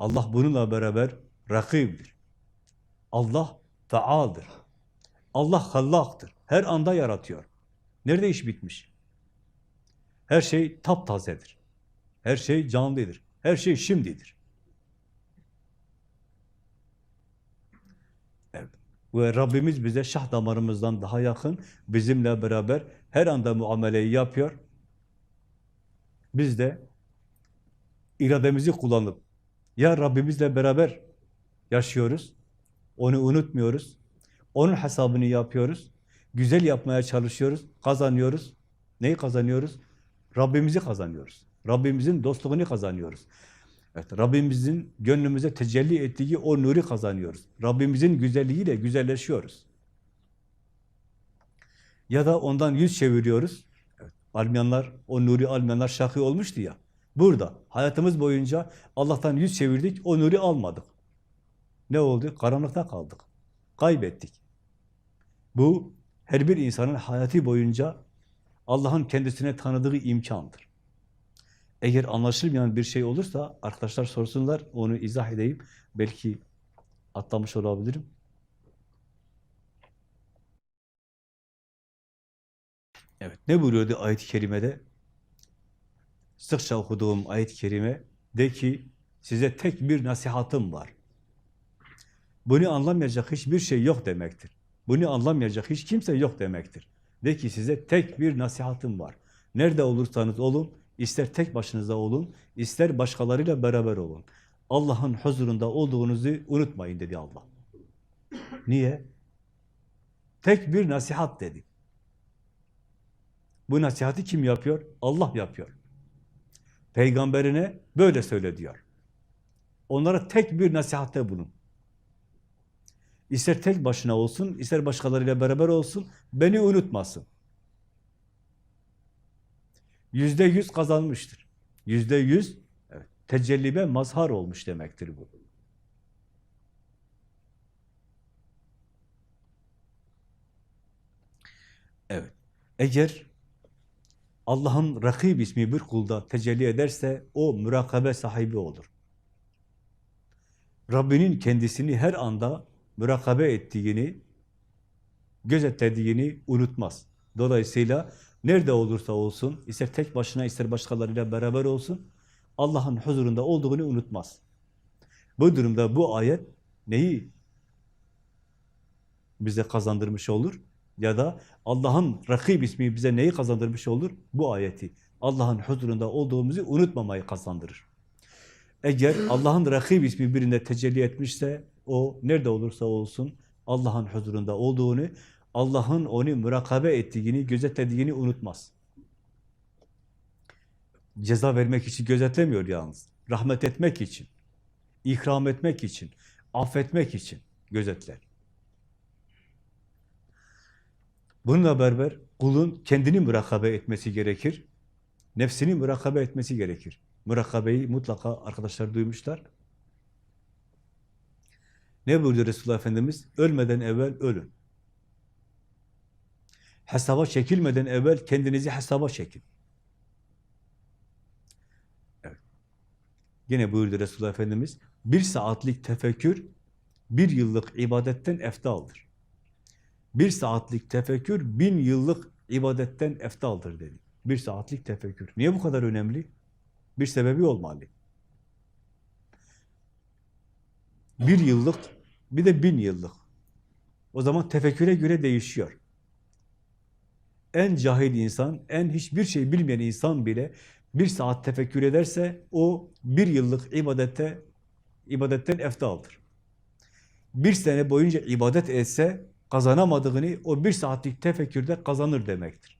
Allah bununla beraber rakibdir. Allah faaldır. Allah hallaktır. Her anda yaratıyor. Nerede iş bitmiş? Her şey taptazedir. Her şey canlıdır. Her şey şimdidir. Evet. Ve Rabbimiz bize şah damarımızdan daha yakın, bizimle beraber her anda muameleyi yapıyor. Biz de irademizi kullanıp ya Rabbimizle beraber yaşıyoruz, onu unutmuyoruz, onun hesabını yapıyoruz, güzel yapmaya çalışıyoruz, kazanıyoruz. Neyi kazanıyoruz? Rabbimizi kazanıyoruz. Rabbimizin dostluğunu kazanıyoruz. Evet, Rabbimizin gönlümüze tecelli ettiği o nuru kazanıyoruz. Rabbimizin güzelliğiyle güzelleşiyoruz. Ya da ondan yüz çeviriyoruz. Evet, almayanlar, o nuru almayanlar şakı olmuştu ya. Burada hayatımız boyunca Allah'tan yüz çevirdik, o nuru almadık. Ne oldu? Karanlıkta kaldık. Kaybettik. Bu her bir insanın hayatı boyunca Allah'ın kendisine tanıdığı imkandır. Eğer anlaşılmayan bir şey olursa arkadaşlar sorsunlar, onu izah edeyim. Belki atlamış olabilirim. Evet, ne buyuruyordu ayet-i kerimede? Sıkça okuduğum ayet-i kerime de ki size tek bir nasihatım var. Bunu anlamayacak hiçbir şey yok demektir. Bunu anlamayacak hiç kimse yok demektir. De ki size tek bir nasihatım var. Nerede olursanız olun, ister tek başınıza olun, ister başkalarıyla beraber olun. Allah'ın huzurunda olduğunuzu unutmayın dedi Allah. Niye? Tek bir nasihat dedi. Bu nasihati kim yapıyor? Allah yapıyor. Peygamberine böyle söyle diyor. Onlara tek bir nasihatte bulun. İster tek başına olsun, ister başkalarıyla beraber olsun, beni unutmasın. Yüzde yüz kazanmıştır. Yüzde yüz evet, tecellibe mazhar olmuş demektir bu. Evet. Eğer Allah'ın Rakib ismi bir kulda tecelli ederse o mürakabe sahibi olur. Rabbinin kendisini her anda mürakabe ettiğini, gözetlediğini unutmaz. Dolayısıyla nerede olursa olsun, ister tek başına ister başkalarıyla beraber olsun, Allah'ın huzurunda olduğunu unutmaz. Bu durumda bu ayet neyi bize kazandırmış olur? Ya da Allah'ın Rakib ismi bize neyi kazandırmış olur? Bu ayeti. Allah'ın huzurunda olduğumuzu unutmamayı kazandırır. Eğer Allah'ın Rakib ismi birine tecelli etmişse, o nerede olursa olsun Allah'ın huzurunda olduğunu, Allah'ın onu mürakabe ettiğini, gözetlediğini unutmaz. Ceza vermek için gözetlemiyor yalnız. Rahmet etmek için, ikram etmek için, affetmek için gözetler. Bununla beraber kulun kendini mürakabe etmesi gerekir. Nefsini mürakabe etmesi gerekir. Mürakabeyi mutlaka arkadaşlar duymuşlar. Ne buyurdu Resulullah Efendimiz? Ölmeden evvel ölün. Hesaba çekilmeden evvel kendinizi hesaba çekin. Evet. Yine buyurdu Resulullah Efendimiz, bir saatlik tefekkür, bir yıllık ibadetten eftaldır. Bir saatlik tefekkür, bin yıllık ibadetten eftaldır dedi. Bir saatlik tefekkür. Niye bu kadar önemli? Bir sebebi olmalı. Bir yıllık, bir de bin yıllık. O zaman tefekküre göre değişiyor. En cahil insan, en hiçbir şey bilmeyen insan bile bir saat tefekkür ederse o bir yıllık ibadette ibadetten eftaldır. Bir sene boyunca ibadet etse kazanamadığını o bir saatlik tefekkürde kazanır demektir.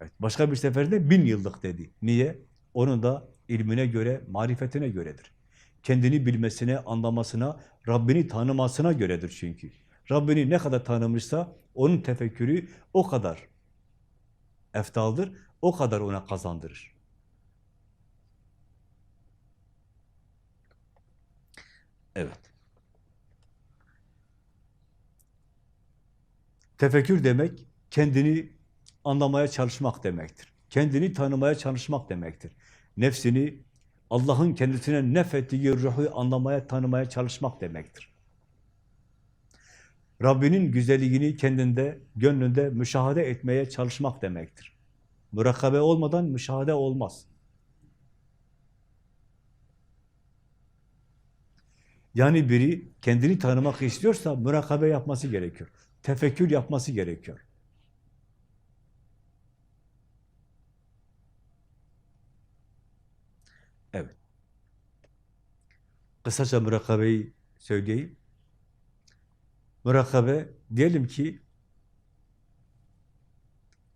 Evet, başka bir seferde bin yıllık dedi. Niye? Onun da ilmine göre, marifetine göredir. Kendini bilmesine, anlamasına, Rabbini tanımasına göredir çünkü. Rabbini ne kadar tanımışsa onun tefekkürü o kadar eftaldır, o kadar ona kazandırır. Evet. Tefekkür demek kendini anlamaya çalışmak demektir. Kendini tanımaya çalışmak demektir. Nefsini Allah'ın kendisine nefettiği ruhu anlamaya, tanımaya çalışmak demektir. Rabbinin güzelliğini kendinde, gönlünde müşahede etmeye çalışmak demektir. Murakabe olmadan müşahede olmaz. Yani biri kendini tanımak istiyorsa murakabe yapması gerekiyor. Tefekkür yapması gerekiyor. Evet. Kısaca murakabeyi söyleyeyim. Murakabe, diyelim ki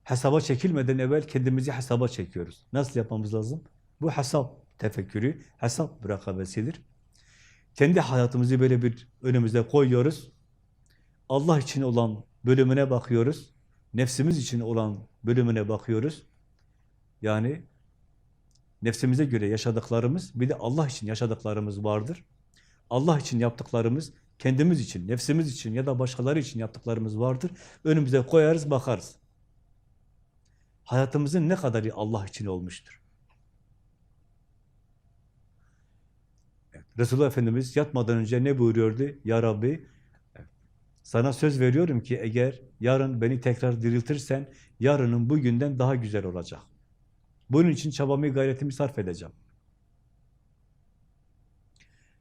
hesaba çekilmeden evvel kendimizi hesaba çekiyoruz. Nasıl yapmamız lazım? Bu hesap tefekkürü, hesap murakabesidir. Kendi hayatımızı böyle bir önümüze koyuyoruz. Allah için olan bölümüne bakıyoruz. Nefsimiz için olan bölümüne bakıyoruz. Yani nefsimize göre yaşadıklarımız, bir de Allah için yaşadıklarımız vardır. Allah için yaptıklarımız, kendimiz için, nefsimiz için ya da başkaları için yaptıklarımız vardır. Önümüze koyarız, bakarız. Hayatımızın ne kadarı Allah için olmuştur? Evet, Resulullah Efendimiz yatmadan önce ne buyuruyordu? Ya Rabbi, sana söz veriyorum ki eğer yarın beni tekrar diriltirsen, yarının bugünden daha güzel olacak. Bunun için çabamı, gayretimi sarf edeceğim.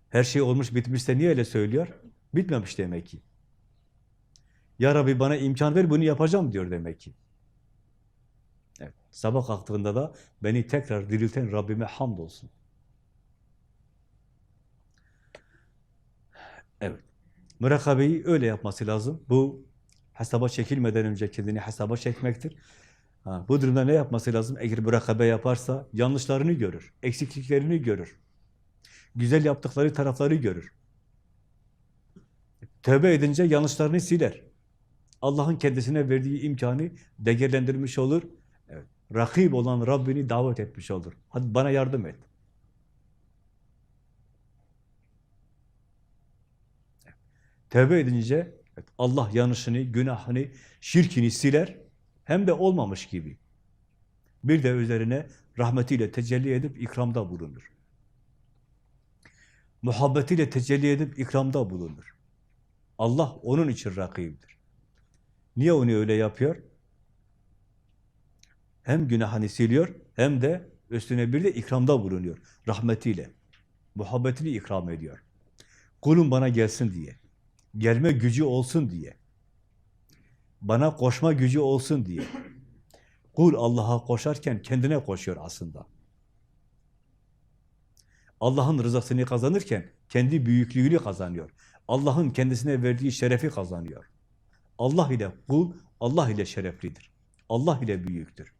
Her şey olmuş bitmişse niye öyle söylüyor? Bitmemiş demek ki. Ya Rabbi bana imkan ver, bunu yapacağım diyor demek ki. Evet, sabah kalktığında da beni tekrar dirilten Rabbime hamdolsun. Evet. Mürakabeyi öyle yapması lazım. Bu hesaba çekilmeden önce kendini hesaba çekmektir. Ha, bu durumda ne yapması lazım? Eğer mürakabe yaparsa yanlışlarını görür, eksikliklerini görür. Güzel yaptıkları tarafları görür. Tövbe edince yanlışlarını siler. Allah'ın kendisine verdiği imkanı değerlendirmiş olur. Evet. Rakip olan Rabbini davet etmiş olur. Hadi bana yardım et. Tövbe edince Allah yanlışını, günahını, şirkini siler. Hem de olmamış gibi. Bir de üzerine rahmetiyle tecelli edip ikramda bulunur. Muhabbetiyle tecelli edip ikramda bulunur. Allah onun için rakibdir. Niye onu öyle yapıyor? Hem günahını siliyor hem de üstüne bir de ikramda bulunuyor. Rahmetiyle. Muhabbetini ikram ediyor. Kulum bana gelsin diye. Gelme gücü olsun diye. Bana koşma gücü olsun diye. Kul Allah'a koşarken kendine koşuyor aslında. Allah'ın rızasını kazanırken kendi büyüklüğünü kazanıyor. Allah'ın kendisine verdiği şerefi kazanıyor. Allah ile kul, Allah ile şereflidir. Allah ile büyüktür.